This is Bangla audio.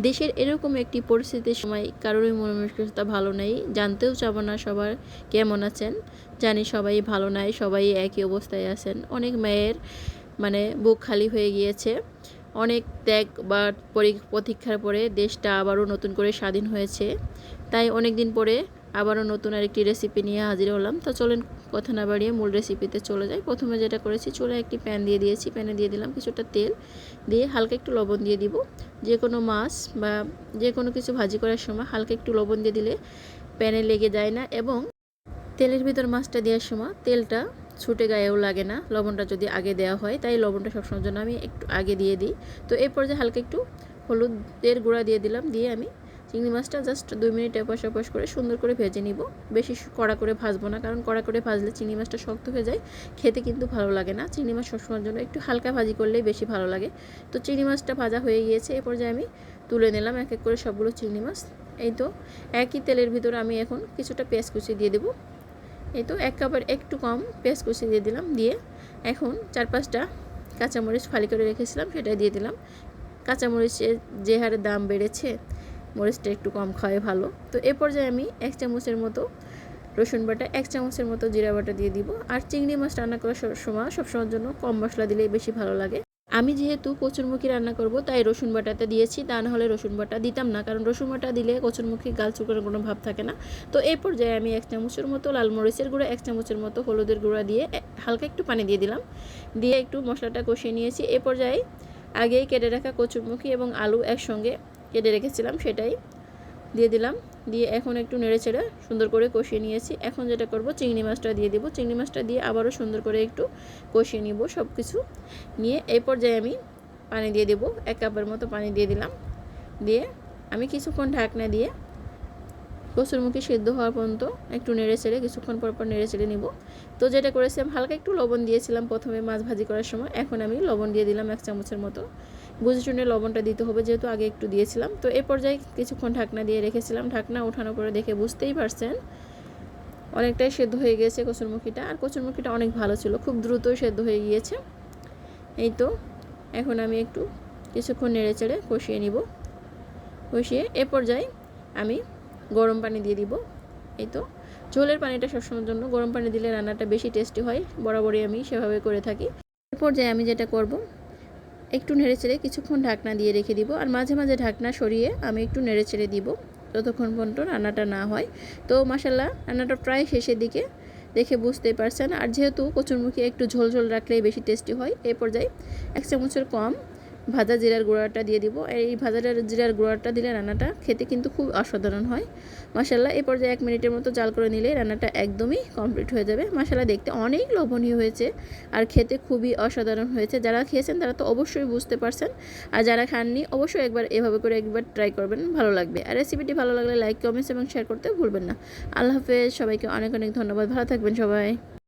দেশের এরকম একটি পরিস্থিতির সময় কারোরই মন মানসিকতা ভালো নেই। জানতেও চাব না সবার কেমন আছেন। জানি সবাই ভালো নাই, সবাই একই অবস্থায় আছেন। অনেক মেয়ের মানে বুক খালি হয়ে গিয়েছে। অনেক ত্যাগ বা পরি- প্রতীক্ষার পরে দেশটা আবারও নতুন করে স্বাধীন হয়েছে। তাই অনেক দিন পরে আবারও নতুন আরেকটি রেসিপি নিয়ে হাজির হলাম। তো চলেন কথা না বাড়িয়ে মূল রেসিপিতে চলে যাই। প্রথমে যেটা করেছি চুলে একটি প্যান দিয়ে দিয়েছি। প্যানে দিয়ে দিলাম কিছুটা তেল। দিয়ে হালকা একটু লবণ দিয়ে দিব। যে কোনো মাছ বা যে কোনো কিছু ভাজি করার সময় হালকা একটু লবণ দিয়ে দিলে প্যানে লেগে যায় না এবং তেলের ভিতর মাছটা দেওয়ার সময় তেলটা ছুটে গায়েও লাগে না। লবণটা যদি আগে দেওয়া হয়, তাই লবণটা সবসময়ের জন্য আমি একটু আগে দিয়ে দিই। তো এই পর্যায়ে হালকা একটু হলুদের গুঁড়া দিয়ে দিলাম, দিয়ে আমি চিংড়ি মাছটা জাস্ট দুই মিনিট এপাশ ওপাশ করে সুন্দর করে ভেজে নিব। বেশি কড়া করে ভাজবো না, কারণ কড়া করে ভাজলে চিংড়ি মাছটা শক্ত হয়ে যায়। খেতে কিন্তু ভালো লাগে না। চিংড়ি মাছ সবসময়ের জন্য একটু হালকা ভাজি করলেই বেশি ভালো লাগে। তো চিংড়ি মাছটা ভাজা হয়ে গিয়েছে, এ পর্যায়ে আমি তুলে নিলাম এক এক করে সবগুলো চিংড়ি মাছ। এই তো, একই তেলের ভিতরে আমি এখন কিছুটা পেঁয়াজ কুচি দিয়ে দেবো। এই তো, এক কাপের একটু কম পেঁয়াজ কুচি দিয়ে দিলাম, দিয়ে এখন চার পাঁচটা কাঁচামরিচ ফালি করে রেখেছিলাম, সেটাই দিয়ে দিলাম। কাঁচামরিচের যে হারে দাম বেড়েছে মরিচটা একটু কম খাওয়াই ভালো। তো এ পর্যায়ে আমি এক চামচের মতো রসুন বাটা, এক চামচের মতো জিরা বাটা দিয়ে দিব। আর চিংড়ি মাছ রান্না করার সময় সবসময়ের জন্য কম মশলা দিলেই বেশি ভালো লাগে। আমি যেহেতু কচুরমুখী রান্না করব, তাই রসুন বাটাতে দিয়েছি। তা না হলে রসুন বাটা দিতাম না, কারণ রসুন বাটা দিলে কচুরমুখী গাল চুকানোর কোনো ভাব থাকে না। তো এই পর্যায়ে আমি এক চামচের মতো লাল মরিচের গুঁড়া, এক চামচের মতো হলুদের গুঁড়া দিয়ে হালকা একটু পানি দিয়ে দিলাম। দিয়ে একটু মশলাটা কষিয়ে নিয়েছি। এ পর্যায়ে আগেই কেটে রাখা কচুরমুখী এবং আলু একসঙ্গে কেটে রেখেছিলাম সেটাই দিয়ে দিলাম। দিয়ে এখন একটু নেড়ে ছেড়ে সুন্দর করে কষিয়ে নিয়েছি। এখন যেটা করব, চিংড়ি মাছটা দিয়ে দেবো। চিংড়ি মাছটা দিয়ে আবারও সুন্দর করে একটু কষিয়ে নিব সব কিছু নিয়ে এই পর্যায়ে আমি পানি দিয়ে দেবো। এক কাপের মতো পানি দিয়ে দিলাম। দিয়ে আমি কিছুক্ষণ ঢাকনা দিয়ে কচুরমুখী সিদ্ধ হওয়া পর্যন্ত একটু নেড়ে ছেড়ে কিছুক্ষণ পর পর নেড়ে ছেড়ে নিব। তো যেটা করেছিলাম হালকা একটু লবণ দিয়েছিলাম প্রথমে মাছ ভাজি করার সময়। এখন আমি লবণ দিয়ে দিলাম এক চামচের মতো। বুঝে শুনে লবণটা দিতে হবে যেহেতু আগে একটু দিয়েছিলাম। তো এ পর্যায়ে কিছুক্ষণ ঢাকনা দিয়ে রেখেছিলাম। ঢাকনা ওঠানো করে দেখে বুঝতেই পারছেন অনেকটাই সেদ্ধ হয়ে গিয়েছে কচুরমুখীটা। আর কচুরমুখীটা অনেক ভালো ছিল, খুব দ্রুতই সেদ্ধ হয়ে গিয়েছে। এই তো, এখন আমি একটু কিছুক্ষণ নেড়ে চেড়ে কষিয়ে নিব। কষিয়ে এ পর্যায়ে আমি গরম পানি দিয়ে দিব। এই তো। ঝোলের পানিটা সবসময়ের জন্য। গরম পানি দিলে রান্নাটা বেশি টেস্টি হয়। বরাবরই আমি সেভাবে করে থাকি। এরপর পর্যায়ে আমি যেটা করব, একটু নেড়ে চেড়ে কিছুক্ষণ ঢাকনা দিয়ে রেখে দিব আর মাঝে মাঝে ঢাকনা সরিয়ে আমি একটু নেড়ে চেড়ে দিব যতক্ষণ পর্যন্ত রান্নাটা না হয়। তো মাসাল্লাহ রান্নাটা প্রায় শেষের দিকে। দেখে বুঝতেই পারছেন। আর যেহেতু কচুরমুখী একটু ঝোল ঝোল রাখলেই বেশি টেস্টি হয় এই পর্যায়ে এক চামচের কম ভাজা জিরার গুঁড়াটা দিয়ে দিব। এই ভাজা জিরার গুঁড়াটা দিলে রান্নাটা খেতে কিন্তু খুব অসাধারণ হয়। মাসাল্লাহ এই পর্যায়ে এক মিনিটের মতো জাল করে নিলে রান্নাটা একদমই কমপ্লিট হয়ে যাবে। মাসাল্লাহ দেখতে অনেক লোভনীয় হয়েছে আর খেতে খুবই অসাধারণ হয়েছে। যারা খেয়েছেন তারা তো অবশ্যই বুঝতে পারছেন। আর যারা খাননি, অবশ্যই একবার এভাবে করে একবার ট্রাই করবেন, ভালো লাগবে। আর রেসিপিটি ভালো লাগলে লাইক কমেন্টস এবং শেয়ার করতে ভুলবেন না। আল্লাহ হাফেজ, সবাইকে অনেক অনেক ধন্যবাদ। ভালো থাকবেন সবাই।